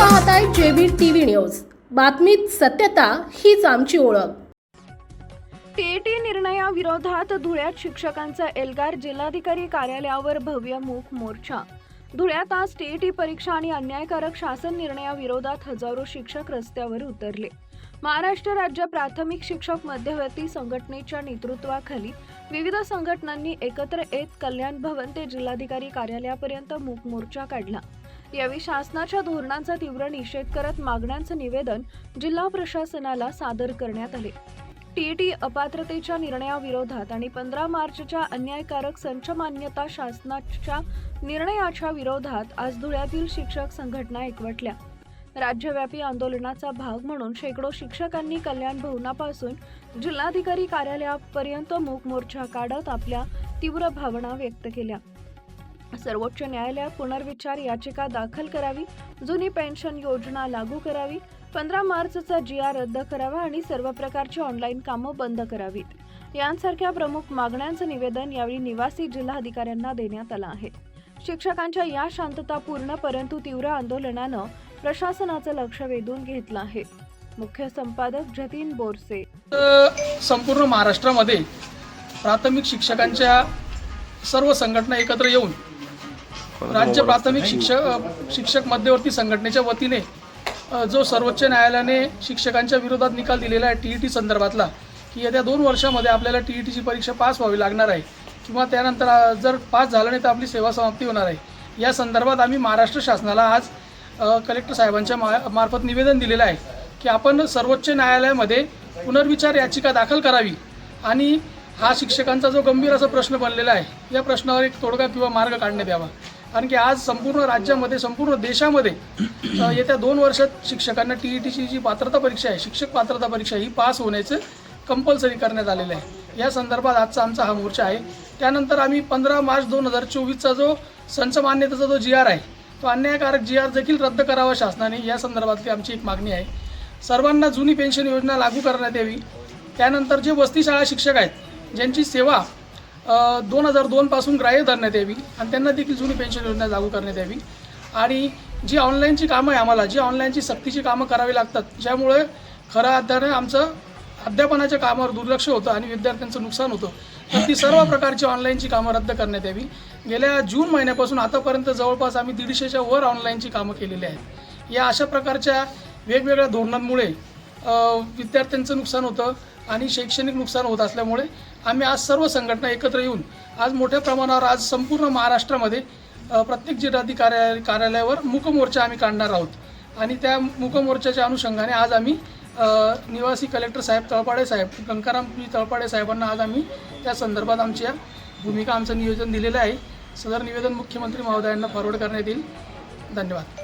पाहताय JB TV news. बातमीत सत्यता हीच आमची ओळख. टीईटी निर्णयाविरोधात धुळ्यात शिक्षकांचा एल्गार जिल्हाधिकारी कार्यालयावर भव्य मूक मोर्चा. धुळ्यात आज टीईटी परीक्षा आणि अन्यायकारक शासन निर्णयाविरोधात हजारो शिक्षक रस्त्यावर उतरले. महाराष्ट्र राज्य प्राथमिक शिक्षक मध्यवर्ती संघटनेच्या नेतृत्वाखाली विविध संघटनांनी एकत्र येत कल्याण भवन ते जिल्हाधिकारी कार्यालयापर्यंत मूक मोर्चा काढला. यावेळी शासनाच्या धोरणांचा तीव्र निषेध करत मागण्यांचं निवेदन जिल्हा प्रशासनाला सादर करण्यात आले. टीईटी अपात्रतेच्या निर्णयाविरोधात आणि पंधरा मार्चच्या अन्यायकारक संच मान्यता शासनाच्या निर्णयाच्या विरोधात आज धुळ्यातील शिक्षक संघटना एकवटल्या. राज्यव्यापी आंदोलनाचा भाग म्हणून शेकडो शिक्षकांनी कल्याण भवनापासून जिल्हाधिकारी कार्यालयापर्यंत मूक मोर्चा काढत आपल्या तीव्र भावना व्यक्त केल्या. सर्वोच्च न्यायालयात पुनर्विचार याचिका दाखल करावी जुनी पेन्शन योजना लागू करावी पंधरा मार्चचा जी आर रद्द करावा आणि सर्व प्रकारची ऑनलाईन कामं बंद करावीत. यांसारख्या प्रमुख मागण्यांचं निवेदन यावेळी निवासी जिल्हाधिकाऱ्यांना देण्यात आलं आहे. शिक्षकांच्या या शांततापूर्ण परंतु तीव्र आंदोलनानं प्रशासनाचं लक्ष वेधून घेतलं आहे. मुख्य संपादक जतीन बोरसे. संपूर्ण महाराष्ट्रामध्ये प्राथमिक शिक्षकांच्या सर्व संघटना एकत्र येऊन राज्य प्राथमिक शिक्षक शिक्षक मध्यवर्ती संघटनेच्या वतीने जो सर्वोच्च न्यायालयाने शिक्षकांच्या विरोधात निकाल दिलेला आहे टी ई टी संदर्भातला की येत्या दोन वर्षामध्ये आपल्याला टी ई टीची परीक्षा पास व्हावी लागणार आहे. किंवा त्यानंतर जर पास झालं नाही तर आपली सेवा समाप्ती होणार आहे. या संदर्भात आम्ही महाराष्ट्र शासनाला आज कलेक्टर साहेबांच्या मा मार्फत निवेदन दिलेलं आहे की आपण सर्वोच्च न्यायालयामध्ये पुनर्विचार याचिका दाखल करावी. आणि हा शिक्षकांचा जो गंभीर असा प्रश्न बनलेला आहे या प्रश्नावर एक तोडगा किंवा मार्ग काढण्यात यावा. कारण की आज संपूर्ण राज्यामध्ये संपूर्ण देशामध्ये येत्या दोन वर्षात शिक्षकांना टी ई टीची जी पात्रता परीक्षा आहे शिक्षक पात्रता परीक्षा ही पास होण्याचं कंपल्सरी करण्यात आलेलं आहे. या संदर्भात आजचा आमचा हा मोर्चा आहे. त्यानंतर आम्ही पंधरा मार्च दोन हजार चोवीसचा जो संच मान्यतेचा जो जी आर आहे तो अन्यायकारक जी आर देखील रद्द करावा शासनाने या संदर्भातली आमची एक मागणी आहे. सर्वांना जुनी पेन्शन योजना लागू करण्यात यावी. त्यानंतर जे वस्ती शाळा शिक्षक आहेत ज्यांची सेवा दोन हजार दोनपासून ग्राह्य धरण्यात यावी आणि त्यांना देखील जुनी पेन्शन योजना लागू करण्यात यावी. आणि जी ऑनलाईनची कामं आहे आम्हाला जी ऑनलाईनची सक्तीची कामं करावी लागतात ज्यामुळे खरं अर्थानं आमचं अध्यापनाच्या कामावर दुर्लक्ष होतं आणि विद्यार्थ्यांचं नुकसान होतं. तर ती सर्व प्रकारची ऑनलाईनची कामं रद्द करण्यात यावी. गेल्या जून महिन्यापासून आतापर्यंत जवळपास आम्ही दीडशेच्या वर ऑनलाईनची कामं केलेली आहेत. या अशा प्रकारच्या वेगवेगळ्या धोरणांमुळे विद्यार्थ्यांचं नुकसान होतं आणि शैक्षणिक नुकसान होत असल्यामुळे आम्ही आज सर्व संघटना एकत्र येऊन आज मोठ्या प्रमाणावर आज संपूर्ण महाराष्ट्रामध्ये प्रत्येक जिल्हाधिकारी कार्यालयावर मुकमोर्चा आम्ही काढणार आहोत. आणि त्या मुकमोर्चाच्या अनुषंगाने आज आम्ही निवासी कलेक्टर साहेब तळपाडे साहेब गंकारामजी तळपाडे साहेबांना आज आम्ही त्या संदर्भात आमच्या भूमिका आमचं नियोजन दिलेलं आहे. सदर निवेदन मुख्यमंत्री महोदयांना फॉरवर्ड करण्यात येईल. धन्यवाद.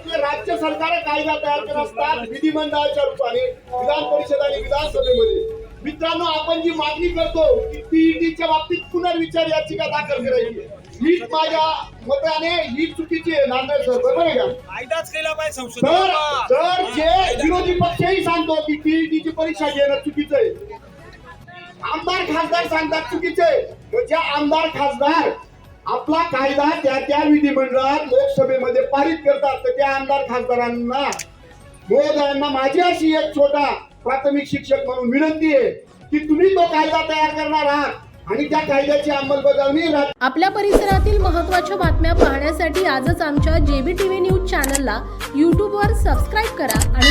त्यातले राज्य सरकार कायदा तयार करत असतात विधिमंडळाच्या रूपाने विधान परिषद आणि विधानसभेमध्ये. मित्रांनो आपण जी मागणी करतो की टीईटीच्या बाबतीत पुनर्विचार याचिका दाखल करायची हीच माझ्या मताने ही चुकीची आहे नांदेड सर. बरोबर आहे का? तर जे विरोधी पक्षही सांगतो की टीईटीची परीक्षा घेणं चुकीचं आहे. आमदार खासदार सांगतात चुकीचं आहे. ज्या आमदार खासदार आपला कायदा त्या त्या विधिमंडळात लोकसभेमध्ये पारित करतात. तर त्या आमदार खासदारांना महोदयांना माझी अशी एक छोटा प्राथमिक शिक्षक म्हणून विनंती आहे की तुम्ही तो कायदा तयार करणार आहात आणि त्या कायद्याची अंमलबजावणी आपल्या परिसरातील महत्त्वाच्या बातम्या पाहण्यासाठी आजच आमच्या जेबी टीव्ही न्यूज चॅनलला यूट्यूबवर सबस्क्राईब करा आणि